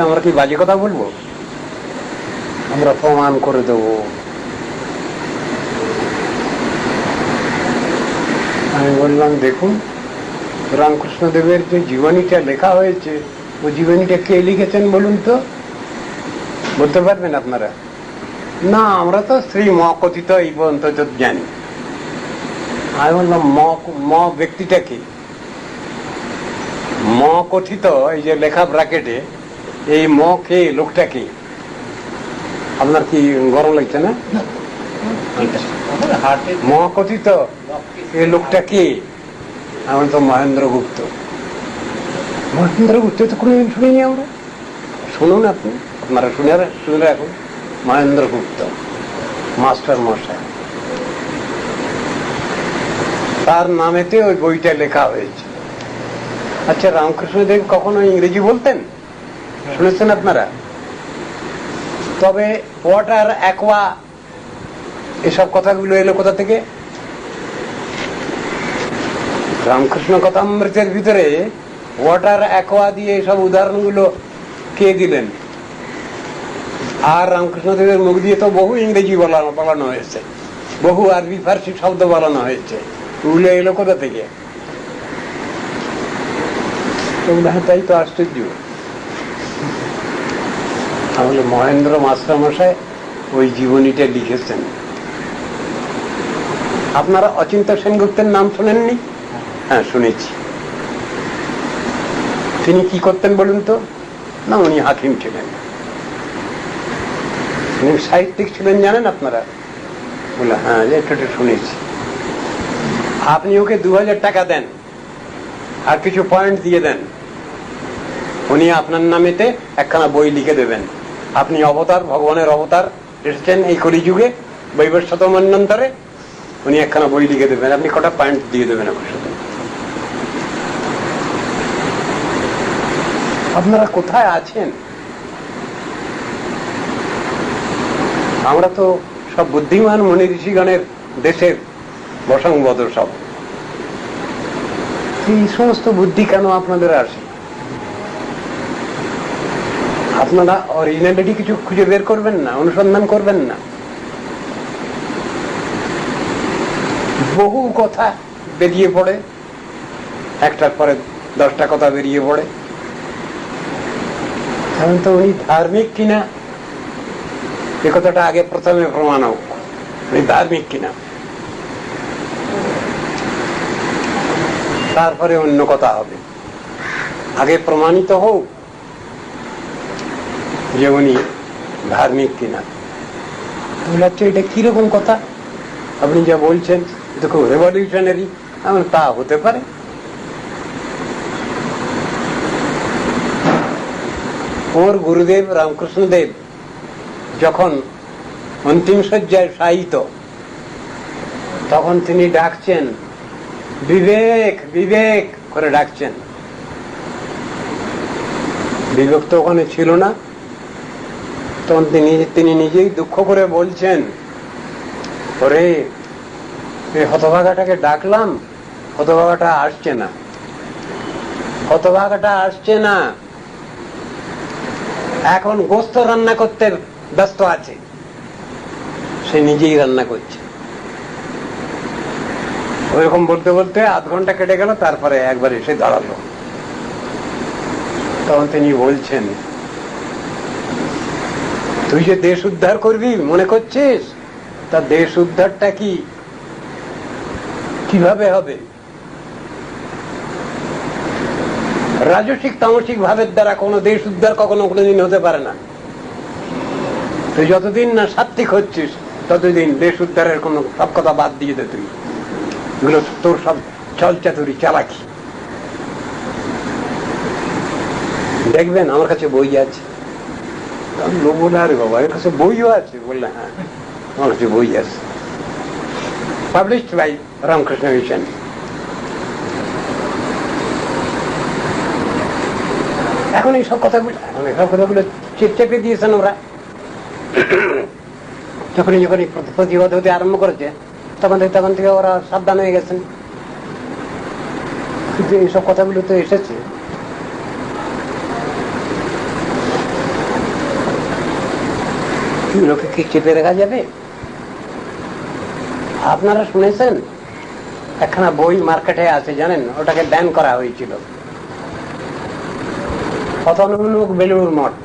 আমরা কি বাজে কথা বলব? আমরা প্রমাণ করে দেবো। আমি বললাম, দেখুন, রামকৃষ্ণ দেবের যে জীবনীটা লেখা হয়েছে, ও জীবনীটা কে লিখেছেন বলুন তো? বলতে পারবেন আপনারা? না, আমরা তো শ্রী ম এই পর্যন্ত জানি। আমি বললাম ম ব্যক্তিটা কি? ম কথিত এই যে লেখা ব্র্যাকেটে এই ম কে, লোকটা কি? আপনার কি গরম লাগছে না? ম কথিত এই লোকটা কি? আমার তো মহেন্দ্র গুপ্ত। মহেন্দ্র গুপ্ত তো কোনোদিন শুনিনি আমরা। শুনুন আপনি, আপনারা শুনে শুনে রাখুন। মহেন্দ্র গুপ্ত, মাস্টার মশাই। তার নামেতে ওই বইটা লেখা হয়েছে। আচ্ছা রামকৃষ্ণদেব কখনো ইংরেজি বলতেন? শুনেছেন আপনারা? তবে ওয়াটার, অ্যাকোয়া, এসব কথাগুলো এলো কোথা থেকে? রামকৃষ্ণ কথামৃতের ভিতরে ওয়াটার, অ্যাকোয়া দিয়ে এসব উদাহরণগুলো কে দিলেন? আর রামকৃষ্ণদেবের মুখ দিয়ে তো বহু ইংরেজি বলানো বলানো হয়েছে। বহু আরবি, ফার্সি শব্দ বলানো হয়েছে। ওগুলো এলো কোথা থেকে? তাই তো আশ্চর্য। তাহলে মহেন্দ্র মাস্টার মশাই ওই জীবনীটা লিখেছেন। আপনারা অচিন্ত সেনগুপ্তের নাম শোনেননি? হ্যাঁ শুনেছি। তিনি কি করতেন বলুন তো? না, উনি হাকিম ছিলেন। উনি সাহিত্যিক ছিলেন, জানেন আপনারা? বলে হ্যাঁ একটু একটু শুনেছি। আপনি ওকে দু হাজার টাকা দেন, আর কিছু পয়েন্ট দিয়ে দেন। উনি আপনার নামেতে একখানা বই লিখে দেবেন। আপনি অবতার, ভগবানের অবতার এসেছেন এই কলিযুগে বৈবস্বত মন্যন্তরে উনি একখানা বই লিখে দেবেন। আপনি কটা পয়েন্ট দিয়ে দেবেন আমার সাথে? আপনারা কোথায় আছেন? আমরা তো সব বুদ্ধিমান মনি ঋষিগণের দেশের বসংবদ সব। এই সমস্ত বুদ্ধি কেন আপনাদের আসে? আপনারা অরিজিনালিটি কিছু খুঁজে বের করবেন না, অনুসন্ধান করবেন না। বহু কথা বেরিয়ে পড়ে, একটার পরে দশটা কথা বেরিয়ে পড়ে। এখন তো উনি ধার্মিক কিনা? এ কথাটা আগে প্রথমে প্রমাণ হোক, উনি ধার্মিক কিনা? তারপরে অন্য কথা হবে। আগে প্রমাণিত হোক যে উনি ধার্মিক কিনা। তাহলে হচ্ছে এটা কীরকম কথা? আপনি যা বলছেন এটা খুব রেভলিউশনারি এমন তা হতে পারে। ওর গুরুদেব রামকৃষ্ণদেব যখন অন্তিম শয্যায় শায়িত তখন তিনি ডাকছেন বিবেক বিবেক করে ডাকছেন। বিবেক তো ওখানে ছিল না। তখন তিনি তিনি নিজেই দুঃখ করে বলছেন, ওরে এই হতভাগাটাকে ডাকলাম, হতভাগাটা আসছে না। হতভাগাটা আসছে না। এখন গোস্ত রান্না করতে ব্যস্ত আছে। সে নিজেই রান্না করছে। ওইরকম বলতে বলতে আধ ঘণ্টা কেটে গেল, তারপরে একবার এসে দাঁড়াল। তখন তিনি বলছেন তুই যে দেশ উদ্ধার করবি, মনে করছিস? তা দেশ উদ্ধারটা কি? কীভাবে হবে? রাজসিক, তামসিক ভাবের দ্বারা কোনো দেশ উদ্ধার কখনো কোনোদিন হতে পারে না। তুই যতদিন না সাত্বিক হচ্ছিস, ততদিন দেশ উদ্ধারের কোনো সব কথা বাদ দিয়ে দে তুই। এগুলো তোর সব চলচাতুরি চালাকি। দেখবেন, আমার কাছে বই আছে। আমি বলে আরে বাবা, এর কাছে বইও আছে, বললে হ্যাঁ। আমার কাছে বই আছে। পাবলিশড বাই রামকৃষ্ণ মিশন এখন এইসব কথাগুলো, এখন এইসব কথাগুলো চেপ দিয়েছেন ওরা। যখনই যখনই প্রতিবাদ হতে আরম্ভ করেছে, তখন থেকে তখন থেকে ওরা সাবধান হয়ে গেছেন। কিন্তু এইসব কথাগুলো তো এসেছে। লোকে কি চেপে রাখা যাবে? আপনারা শুনেছেন? একখানা বই মার্কেটে আছে জানেন? ওটাকে ব্যান করা হয়েছিল। অতনুক বেলুর মঠ।